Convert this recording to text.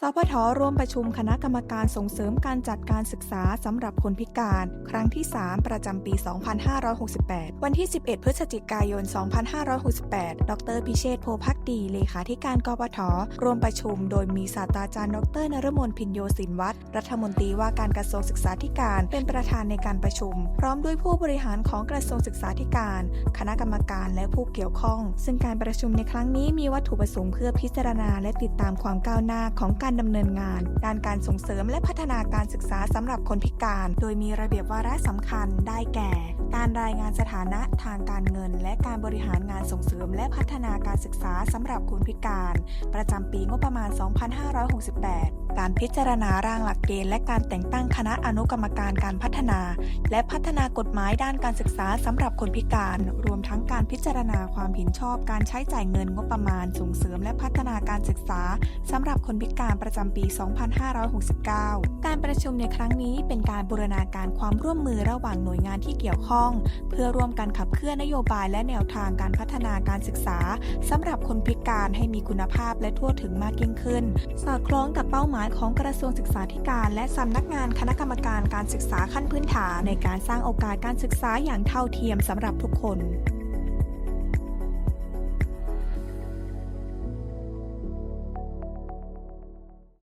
สพทร่วมประชุมคณะกรรมการส่งเสริมการจัดการศึกษาสำหรับคนพิการ ครั้งที่ 3 ประจำปี 2568 วันที่ 11 พฤศจิกายน 2568 ดรพิเชษฐ์โพภักดี เลขาธิการกปทร่วมประชุม โดยมีศาสตราจารย์ ดรนฤมลพินโยสินวัตรรัฐมนตรีว่าการกระทรวงศึกษาธิการเป็นประธานในการประชุม พร้อมด้วยผู้บริหารของกระทรวงศึกษาธิการ คณะกรรมการและผู้เกี่ยวข้อง ซึ่งการประชุมในครั้งนี้มีวัตถุประสงค์เพื่อพิจารณาและติดตามความก้าวหน้าของการการดำเนินงาน ด้านการส่งเสริมและพัฒนาการศึกษาสำหรับคนพิการ โดยมีระเบียบวาระสำคัญได้แก่ การรายงานสถานะทางการเงิน และการบริหารงานส่งเสริม และพัฒนาการศึกษาสำหรับคนพิการ ประจำปีงบประมาณ 2568 การพิจารณาร่างหลักเกณฑ์และการแต่งตั้งคณะอนุกรรมการการพัฒนา และพัฒนากฎหมายด้านการศึกษาสำหรับคนพิการ รวมทั้งการพิจารณาความเห็นชอบการใช้จ่ายเงินงบประมาณส่งเสริมและพัฒนาการศึกษาสำหรับคนพิการประจำปี 2569 การประชุมในครั้งนี้เป็นการบูรณาการความร่วมมือระหว่างหน่วยงานที่เกี่ยวข้อง เพื่อร่วมกันขับเคลื่อนนโยบายและแนวทางการพัฒนาการศึกษาสำหรับคนพิการให้มีคุณภาพและทั่วถึงมากยิ่งขึ้น สอดคล้องกับเป้าหมายของกระทรวงศึกษาธิการ และสำนักงานคณะกรรมการการศึกษาขั้นพื้นฐานในการสร้างโอกาสการศึกษาอย่างเท่าเทียมสำหรับทุกคน